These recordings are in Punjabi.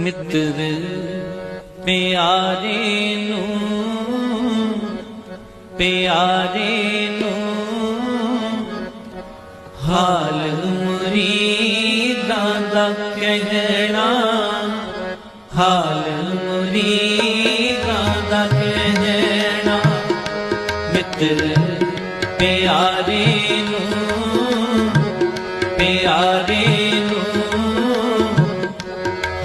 ਮਿੱਤਰ ਪਿਆਰੇ ਨੂੰ ਪਿਆਰੇ ਨੂੰ, ਹਾਲ ਮੁਰੀਦਾਂ ਦਾ ਕਹਿਣਾ, ਹਾਲ ਮੁਰੀਦਾਂ ਦਾ ਕਹਿਣਾ, ਮਿੱਤਰ ਪਿਆਰੇ ਨੂੰ, ਪਿਆਰੇ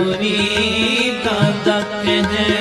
ਮੁਰੀਦਾਂ ਦਾ ਕਹਿਣਾ